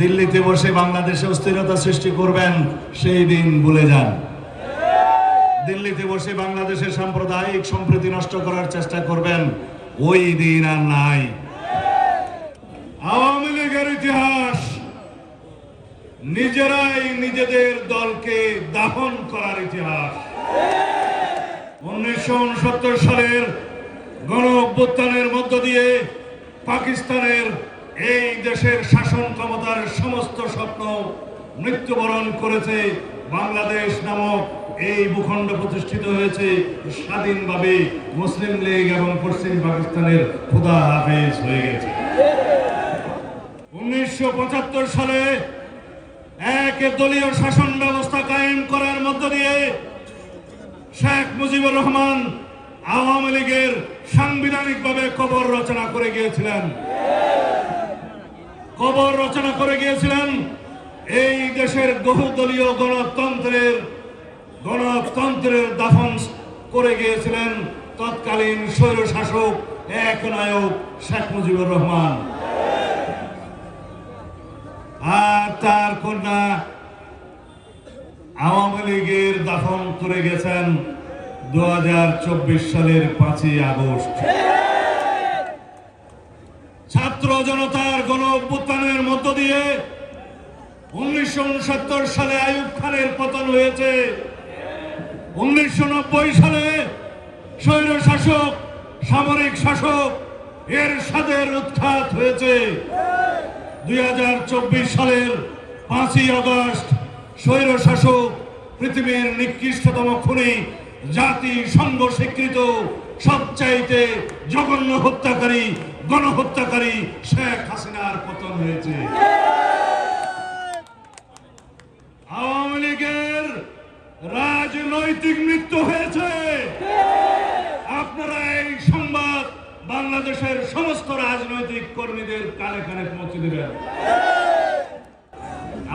দিল্লিতে বসে বাংলাদেশে অস্থিরতা সৃষ্টি করবেন, সেই দিন ভুলে যান। দিল্লিতে বসে বাংলাদেশের সাম্প্রদায়িক সম্প্রীতি নষ্ট করার চেষ্টা করবেন, ওই দিন আর নাই। আওয়ামী লীগের ইতিহাস, নিজেরাই নিজেদের দলকে দাফন করার ইতিহাস। উনিশশো উনসত্তর সালের গণ অভ্যুত্থানের মধ্য দিয়ে পাকিস্তানের এই দেশের শাসন ক্ষমতার সমস্ত স্বপ্ন মৃত্যুবরণ করেছে বাংলাদেশ নামক এই ভূখণ্ড প্রতিষ্ঠিত হয়েছে স্বাধীনভাবে মুসলিম লীগ এবং পশ্চিম পাকিস্তানের খুদা হাফেজ হয়ে গেছে। উনিশশো পঁচাত্তর সালে এক দলীয় শাসন ব্যবস্থা কায়েম করার মধ্য দিয়ে শেখ মুজিবুর রহমান আওয়ামী লীগের সাংবিধানিকভাবে কবর রচনা করে গিয়েছিলেন। কবর রচনা করে গিয়েছিলেন এই দেশের বহুদলীয় গণতন্ত্রের গণতন্ত্রের দাফন করে গিয়েছিলেন তৎকালীন স্বৈর শাসক এক নায়ক শেখ মুজিবুর রহমান। আর তার কন্যা আওয়ামী লীগের দাফন করে গেছেন দু হাজার চব্বিশ সালের পাঁচই আগস্ট। জনতার গণ অভ্যুত্থানের মধ্য দিয়ে উনিশশো উনসত্তর সালে আইয়ুব খানের পতন হয়েছে। উনিশশো নব্বই সালে স্বৈর শাসক সামরিক শাসক এর সাদের উৎখাত হয়েছে। দুই হাজার চব্বিশ সালের পাঁচই আগস্ট স্বৈর শাসক পৃথিবীর নিকৃষ্টতম খুনি, জাতি সংঘ স্বীকৃত, সবচাইতে জঘন্য হত্যাকারী গণহত্যাকারী শেখ হাসিনার পতন হয়েছে। আওয়ামী লীগের রাজনৈতিক মৃত্যু হয়েছে। আপনারা এই সংবাদ বাংলাদেশের সমস্ত রাজনৈতিক কর্মীদের কানে কানে পৌঁছে দেবেন।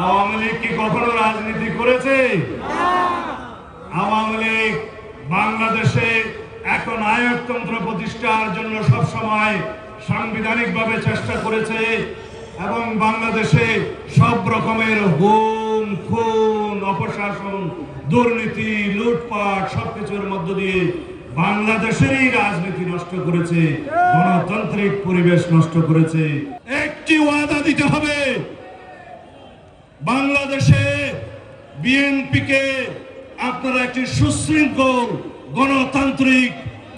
আওয়ামী লীগ কি কখনো রাজনীতি করেছে? আওয়ামী লীগ বাংলাদেশে এখন আয়কতন্ত্র প্রতিষ্ঠার জন্য সব সময় সাংবিধানিকভাবে চেষ্টা করেছে এবং বাংলাদেশে সব রকমের গুম খুন, অপশাসন, দুর্নীতি, লুটপাট, সবকিছুর মধ্য দিয়ে বাংলাদেশেরই রাজনীতি নষ্ট করেছে, গণতান্ত্রিক পরিবেশ নষ্ট করেছে। একটি ওয়াদা দিতে হবে, বাংলাদেশে বিএনপিকে আপনারা একটি সুশৃঙ্খল গণতান্ত্রিক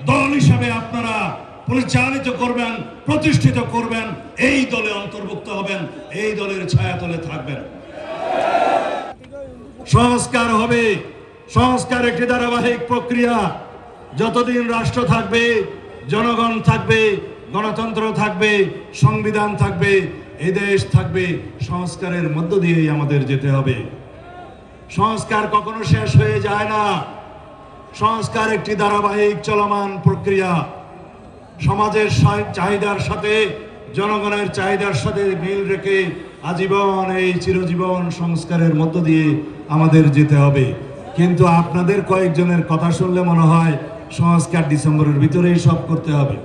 দল হিসাবে আপনারা পরিচালিত করবেন, প্রতিষ্ঠিত করবেন, এই দলে অন্তর্ভুক্ত হবেন, এই দলের ছায়াতলে থাকবেন। সংস্কার হবে। সংস্কার একটি ধারাবাহিক প্রক্রিয়া। যতদিন রাষ্ট্র থাকবে, জনগণ থাকবে, গণতন্ত্র থাকবে, সংবিধান থাকবে এই দেশ থাকবে, সংস্কারের মধ্য দিয়েই আমাদের যেতে হবে। সংস্কার কখনো শেষ হয়ে যায় না। সংস্কার একটি ধারাবাহিক চলমান প্রক্রিয়া। সমাজের চাহিদার সাথে, জনগণের চাহিদার সাথে মিল রেখে আজীবন এই চিরজীবন সংস্কারের মধ্য দিয়ে আমাদের যেতে হবে। কিন্তু আপনাদের কয়েকজনের কথা শুনলে মনে হয় সংস্কার ডিসেম্বরের ভিতরেই সব করতে হবে।